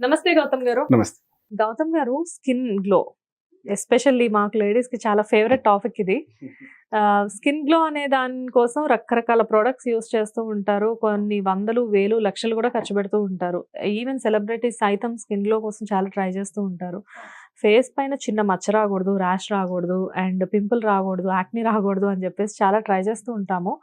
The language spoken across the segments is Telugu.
నమస్తే గౌతమ్ గారు. నమస్తే. Gautam garu skin glow especially మాకు లేడీస్కి చాలా ఫేవరెట్ టాపిక్ ఇది. స్కిన్ గ్లో అనే దానికోసం రకరకాల ప్రొడక్ట్స్ యూస్ చేస్తూ ఉంటారు. కొన్ని వందలు వేలు లక్షలు కూడా ఖర్చు పెడుతూ ఉంటారు. ఈవెన్ సెలబ్రిటీస్ సైతం స్కిన్ గ్లో కోసం చాలా ట్రై చేస్తూ ఉంటారు. ఫేస్ పైన చిన్న మచ్చ రాకూడదు ర్యాష్ రాకూడదు అండ్ పింపుల్ రాకూడదు యాక్ని రాకూడదు అని చెప్పేసి చాలా ట్రై చేస్తూ ఉంటాము.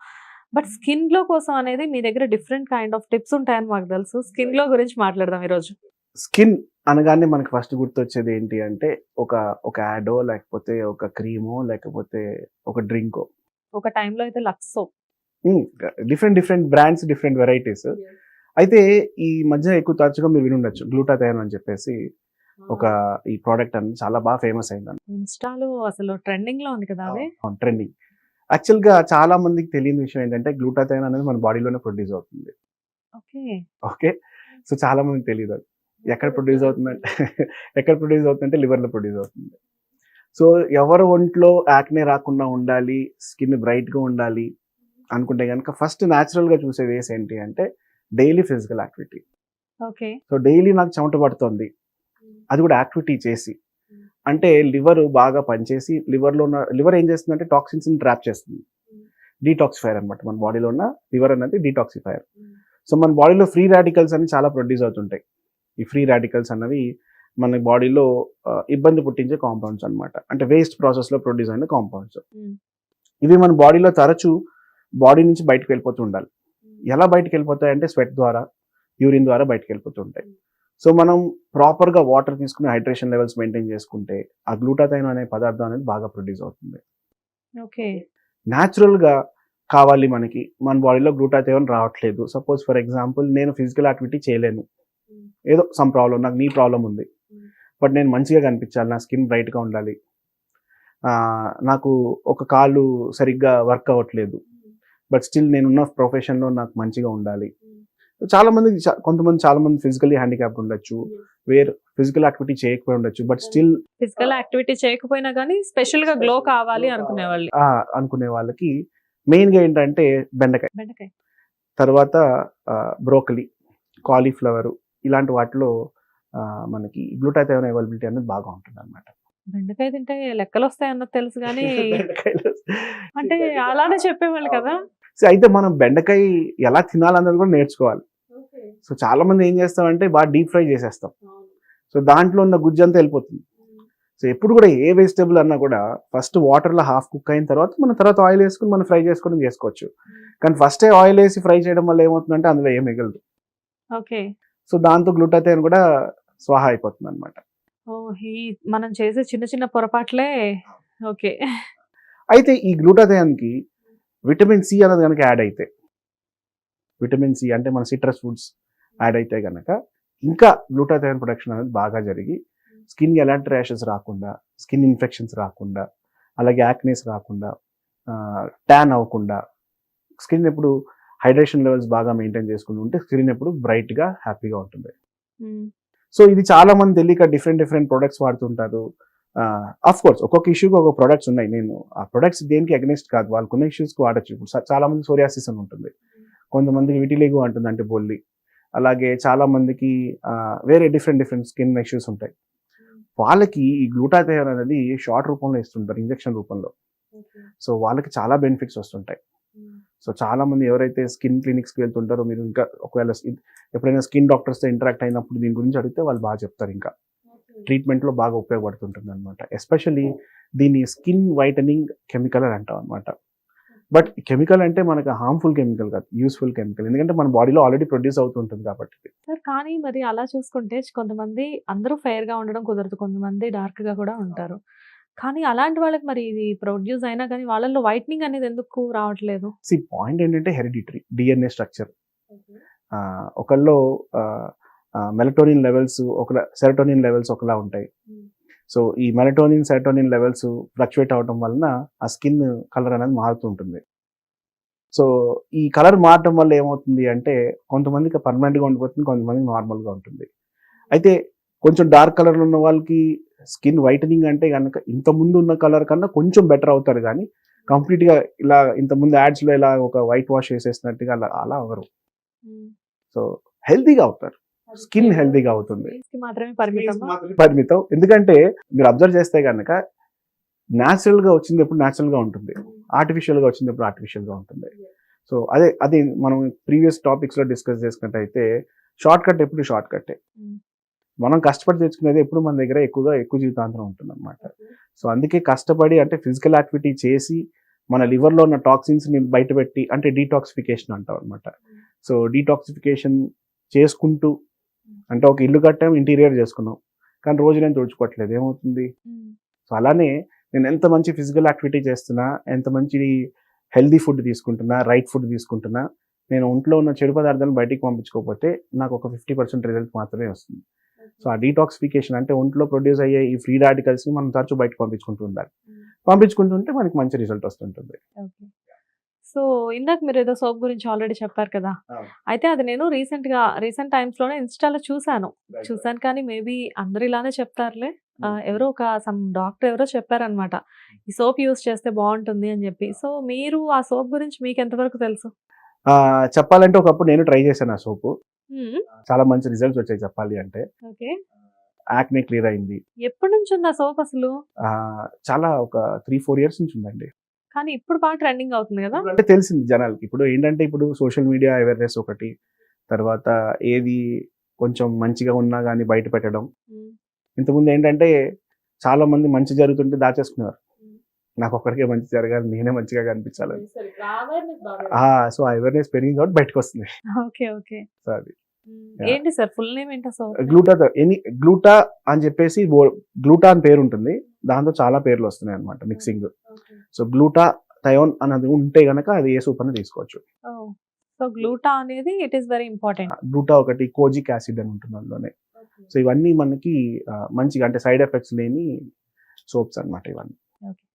బట్ స్కిన్ గ్లో కోసం అనేది మీ దగ్గర డిఫరెంట్ కైండ్ ఆఫ్ టిప్స్ ఉంటాయని మాకు తెలుసు. స్కిన్ గ్లో గురించి మాట్లాడదాం ఈరోజు. స్కిన్ అనగానే మనకి ఫస్ట్ గుర్తొచ్చేది ఏంటి అంటే ఒక ఒక యాడో లేకపోతే ఒక క్రీమో లేకపోతే ఒక డ్రింకో. ఒక టైంలో అయితే Lux. Different different brands different varieties అయితే ఈ మధ్య ఎక్కువ తరచుగా మీరు వినుండొచ్చు గ్లూటాథైన్ అని చెప్పేసి ఒక ఈ ప్రోడక్ట్ అనేది చాలా బాగా ఫేమస్ అయింది ఇన్స్టాలో అసలు ట్రెండింగ్లో ఉంది కదా అది? ట్రెండింగ్ యాక్చువల్గా చాలా మందికి తెలియని విషయం ఏంటంటే గ్లూటాథైన్ అనేది మన బాడీలోనే ప్రొడ్యూస్ అవుతుంది. ఓకే. ఓకే? సో చాలా మందికి తెలియదు ఎక్కడ ప్రొడ్యూస్ అవుతుందంటే ఎక్కడ ప్రొడ్యూస్ అవుతుందంటే లివర్లో ప్రొడ్యూస్ అవుతుంది. సో ఎవరు ఒంట్లో యాక్నే రాకుండా ఉండాలి స్కిన్ బ్రైట్గా ఉండాలి అనుకుంటే కనుక ఫస్ట్ న్యాచురల్గా చూసే వేస్ ఏంటి అంటే daily physical activity okay. So daily నాకు చెమట పడుతుంది. అది కూడా యాక్టివిటీ చేసి. అంటే లివర్ బాగా పనిచేసి లివర్లో ఉన్న లివర్ ఏం చేస్తుందంటే టాక్సిన్స్ని ట్రాప్ చేస్తుంది. డీటాక్సిఫైర్ అనమాట మన బాడీలో ఉన్న లివర్ అనేది డీటాక్సిఫైర్ సో మన బాడీలో ఫ్రీ రాడికల్స్ అని చాలా ప్రొడ్యూస్ అవుతుంటాయి. ఈ ఫ్రీ రాడికల్స్ అన్నవి మన బాడీలో ఇబ్బంది పుట్టించే కాంపౌండ్స్ అన్నమాట. అంటే వేస్ట్ ప్రాసెస్లో ప్రొడ్యూస్ అయిన కాంపౌండ్స్ Mm. ఇవి మన బాడీలో తరచూ బాడీ నుంచి బయటకు వెళ్ళిపోతూ ఉండాలి. ఎలా బయటకు వెళ్ళిపోతాయి అంటే స్వెట్ ద్వారా యూరిన్ ద్వారా బయటకు వెళ్ళిపోతుంటాయి సో మనం ప్రాపర్గా వాటర్ తీసుకుని హైడ్రేషన్ లెవెల్స్ మెయింటైన్ చేసుకుంటే ఆ గ్లూటాథైన్ అనే పదార్థం అనేది బాగా ప్రొడ్యూస్ అవుతుంది. ఓకే న్యాచురల్గా కావాలి మనకి. మన బాడీలో గ్లూటాథైన్ రావట్లేదు. సపోజ్ ఫర్ ఎగ్జాంపుల్ నేను ఫిజికల్ యాక్టివిటీ చేయలేను. ఏదో సమ్ ప్రాబ్లం నాకు నీ ప్రాబ్లం ఉంది. బట్ నేను మంచిగా కనిపించాలి నా స్కిన్ బ్రైట్గా ఉండాలి. నాకు ఒక కాలు సరిగ్గా వర్క్ అవ్వట్లేదు. బట్ స్టిల్ నేనున్న ప్రొఫెషన్లో నాకు మంచిగా ఉండాలి. చాలా మంది చా- కొంతమంది చాలా మంది ఫిజికల్లీ హ్యాండిక్యాప్డ్ ఉండొచ్చు. వేర్ ఫిజికల్ యాక్టివిటీ చేయకపోయి ఉండొచ్చు. బట్ స్టిల్ ఫిజికల్ యాక్టివిటీ చేయకపోయినా కానీ స్పెషల్గా గ్లో కావాలి అనుకునే వాళ్ళు. అనుకునే వాళ్ళకి మెయిన్గా ఏంటంటే బెండకాయ. బెండకాయ. తర్వాత బ్రోకలీ కాలీఫ్లవర్ ఇలాంటి వాటిలో మనకి గ్లూటాథైన్ అవైలబిలిటీ అనేది బాగా ఉంటుంది అనమాట బెండకాయ తింటే లెక్కలు వస్తాయి అన్నది తెలుసు కానీ అంటే అలానే చెప్పేవాళ్ళు కదా? సో అయితే మనం బెండకాయ ఎలా తినాలన్నది కూడా నేర్చుకోవాలి. సో చాలా మంది ఏం చేస్తామంటే బాగా డీప్ ఫ్రై చేసేస్తాం. సో దాంట్లో ఉన్న గుజ్జు అంతా వెళ్ళిపోతుంది. సో ఎప్పుడు కూడా ఏ వెజిటేబుల్ అన్నా కూడా ఫస్ట్ వాటర్లో హాఫ్ కుక్ అయిన తర్వాత మనం తర్వాత ఆయిల్ వేసుకుని మనం ఫ్రై చేసుకోవడం చేసుకోవచ్చు. కానీ ఫస్టే ఆయిల్ వేసి ఫ్రై చేయడం వల్ల ఏమవుతుందంటే అందులో ఏం మిగలదు. ఓకే. సో దాంతో గ్లూటాథైన్ కూడా స్వాహ అయిపోతుంది అనమాట ఈ మనం చేసే చిన్న చిన్న పొరపాట్లే. ఓకే. అయితే ఈ గ్లూటాథయాన్కి విటమిన్ సి అనేది కనుక యాడ్ అయితే విటమిన్ సి అంటే మన సిట్రస్ ఫుడ్స్ యాడ్ అయితే కనుక ఇంకా గ్లూటాథయాన్ ప్రొడక్షన్ అనేది బాగా జరిగి స్కిన్ ఎలాంటి ర్యాషెస్ రాకుండా స్కిన్ ఇన్ఫెక్షన్స్ రాకుండా అలాగే యాక్నేస్ రాకుండా ట్యాన్ అవ్వకుండా స్కిన్ ఎప్పుడు హైడ్రేషన్ లెవెల్స్ బాగా మెయింటైన్ చేసుకుని ఉంటే స్కిన్ ఎప్పుడు బ్రైట్గా హ్యాపీగా ఉంటుంది. సో ఇది చాలా మంది తెలియక డిఫరెంట్ డిఫరెంట్ ప్రొడక్ట్స్ వాడుతుంటారు. అఫ్ కోర్స్ ఒక్కొక్క ఇష్యూకి ఒక ప్రొడక్ట్స్ ఉన్నాయి. నేను ఆ ప్రొడక్ట్స్ దేనికి అగెనిస్ట్ కాదు. వాళ్ళకున్న ఇష్యూస్కి వాడచ్చు. ఇప్పుడు చాలా మంది సోరియాసిస్ అని ఉంటుంది. కొంతమందికి విటిలిగు అంటుంది అంటే బొల్లి. అలాగే చాలా మందికి వేరే డిఫరెంట్ డిఫరెంట్ స్కిన్ ఇష్యూస్ ఉంటాయి. వాళ్ళకి ఈ గ్లూటాథైన్ అనేది షార్ట్ రూపంలో ఇస్తుంటారు ఇంజెక్షన్ రూపంలో. సో వాళ్ళకి చాలా బెనిఫిట్స్ వస్తుంటాయి. సో చాలా మంది ఎవరైతే స్కిన్ క్లినిక్స్కి వెళ్తుంటారో మీరు ఇంకా ఒకవేళ ఎప్పుడైనా స్కిన్ డాక్టర్స్తో ఇంటరాక్ట్ అయినప్పుడు దీని గురించి అడిగితే వాళ్ళు బాగా చెప్తారు ఇంకా. ట్రీట్మెంట్లో బాగా ఉపయోగపడుతుంటుంది అనమాట ఎస్పెషల్లీ దీన్ని స్కిన్ వైటనింగ్ కెమికల్ అని అంటాం అనమాట బట్ కెమికల్ అంటే మనకు హార్మ్ఫుల్ కెమికల్ కాదు యూస్ఫుల్ కెమికల్. ఎందుకంటే మన బాడీలో ఆల్రెడీ ప్రొడ్యూస్ అవుతుంటుంది కాబట్టి. సార్ కానీ మరి అలా చూసుకుంటే కొంతమంది అందరూ ఫెయిర్గా ఉండడం కుదరదు. కొంతమంది డార్క్గా కూడా ఉంటారు. కానీ అలాంటి వాళ్ళకి మరి ఇది ప్రొడ్యూస్ అయినా కానీ వాళ్ళల్లో వైట్నింగ్ అనేది ఎందుకు రావట్లేదు? సి పాయింట్ ఏంటంటే హెరిడిటరీ డిఎన్ఏ స్ట్రక్చర్. ఒకళ్ళు మెలటోనిన్ లెవెల్స్ ఒక సెరటోనిన్ లెవెల్స్ ఒకలా ఉంటాయి. సో ఈ మెలటోనిన్ సెరటోనిన్ లెవెల్స్ ఫ్లక్చువేట్ అవడం వలన ఆ స్కిన్ కలర్ అనేది మారుతూ ఉంటుంది. సో ఈ కలర్ మారటం వల్ల ఏమవుతుంది అంటే కొంతమందికి పర్మనెంట్గా ఉండిపోతుంది కొంతమందికి నార్మల్గా ఉంటుంది. అయితే కొంచెం డార్క్ కలర్లో ఉన్న వాళ్ళకి స్కిన్ వైటనింగ్ అంటే కనుక ఇంత ముందు ఉన్న కలర్ కన్నా కొంచెం బెటర్ అవుతారు కానీ కంప్లీట్గా ఇలా ఇంత ముందు యాడ్స్లో ఇలా ఒక వైట్ వాష్ చేసేసినట్టుగా అలా అలా అవ్వరు. సో హెల్తీగా అవుతారు. స్కిన్ హెల్దీగా అవుతుంది. పరిమితం. ఎందుకంటే మీరు అబ్జర్వ్ చేస్తే కనుక న్యాచురల్గా వచ్చింది ఎప్పుడు న్యాచురల్గా ఉంటుంది. ఆర్టిఫిషియల్గా వచ్చింది ఎప్పుడు ఆర్టిఫిషియల్గా ఉంటుంది. సో అదే అది మనం ప్రీవియస్ టాపిక్స్లో డిస్కస్ చేసుకుంటే అయితే షార్ట్ కట్ ఎప్పుడు షార్ట్ కట్టే. మనం కష్టపడి తెచ్చుకునేది ఎప్పుడు మన దగ్గర ఎక్కువగా ఎక్కువ జీవితాంతరం ఉంటుంది అనమాట సో అందుకే కష్టపడి అంటే ఫిజికల్ యాక్టివిటీ చేసి మన liver లో ఉన్న టాక్సిన్స్ని బయటపెట్టి అంటే డీటాక్సిఫికేషన్ అంటాం అనమాట సో డీటాక్సిఫికేషన్ చేసుకుంటూ అంటే ఒక ఇల్లు కట్టాం ఇంటీరియర్ చేసుకున్నాం. కానీ రోజు నేను తుడుచుకోవట్లేదు. ఏమవుతుంది? సో అలానే నేను ఎంత మంచి ఫిజికల్ యాక్టివిటీ చేస్తున్నా ఎంత మంచి హెల్దీ ఫుడ్ తీసుకుంటున్నా రైట్ ఫుడ్ తీసుకుంటున్నా నేను ఒంట్లో ఉన్న చెడు పదార్థాలను బయటికి పంపించుకోకపోతే నాకు ఒక ఫిఫ్టీ పర్సెంట్ రిజల్ట్ మాత్రమే వస్తుంది. సో ఆ డీటాక్సిఫికేషన్ అంటే ఒంట్లో ప్రొడ్యూస్ అయ్యే ఈ ఫ్రీ రాడికల్స్ని మనం తరచూ బయటకు పంపించుకుంటూ ఉండాలి. పంపించుకుంటుంటే మనకి మంచి రిజల్ట్ వస్తుంటుంది. సో ఇందాక మీరు ఏదో సోప్ గురించి ఆల్రెడీ చెప్పారు కదా. అయితే అది నేను రీసెంట్గా రీసెంట్ టైమ్స్లోనే ఇన్స్టాలో చూసాను చూసాను కానీ మేబీ అందరు ఇలానే చెప్తారులే. ఆ, ఎవరో ఒక సమ్ డాక్టర్ ఎవరో చెప్పారనమాట ఈ సోప్ యూస్ చేస్తే బాగుంటుంది అని చెప్పి. సో మీరు ఆ సోప్ గురించి మీకు ఎంతవరకు తెలుసు? చెప్పాలంటే ఒకప్పుడు నేను ట్రై చేశాను ఆ సోపు. చాలా మంచి రిజల్ట్స్ వచ్చాయి చెప్పాలి అంటే. ఓకే. యాక్నే క్లియర్ అయింది. ఎప్పటి నుంచి ఉంది ఆ సోప్ అసలు చాలా ఒక త్రీ ఫోర్ ఇయర్స్ నుంచి ఉందండి. కానీ ఇప్పుడు బాగా ట్రెండింగ్ అవుతుంది కదా? అంటే తెలిసింది జనాలకి. ఇప్పుడు ఏంటంటే ఇప్పుడు సోషల్ మీడియా అవేర్నెస్ ఒకటి తర్వాత ఏది కొంచెం మంచిగా ఉన్నా కానీ బయట పెట్టడం. ఇంతకుముందు ఏంటంటే చాలా మంది మంచి జరుగుతుంటే దాచేసుకున్నారు నాకు ఒక్కడికే మంచి జరగాలి నేనే మంచిగా కనిపించాలని. సో ఆ అవేర్నెస్ పెరిగింది కాబట్టి బయటకు వస్తుంది ఓకే ఓకే. సో అది. మ్మ్. ఏంటి సార్ ఫుల్ నేమ్ ఏంటా గ్లూటా ఎనీ గ్లూటా అని చెప్పేసి గ్లూటా అని పేరు ఉంటుంది. దాంతో చాలా పేర్లు వస్తున్నాయి అనమాట మిక్సింగ్ సో గ్లూటా థయోన్ అన్నది ఉంటే గనక అది ఏ సూప్ అని తీసుకోవచ్చు. సో గ్లూటా అనేది it is very important gluta ఒకటి కోజిక్ యాసిడ్ అని ఉంటుంది అందులోనే. సో ఇవన్నీ మనకి మంచిగా అంటే సైడ్ ఎఫెక్ట్స్ లేని సోప్స్ అన్నమాట ఇవన్నీ.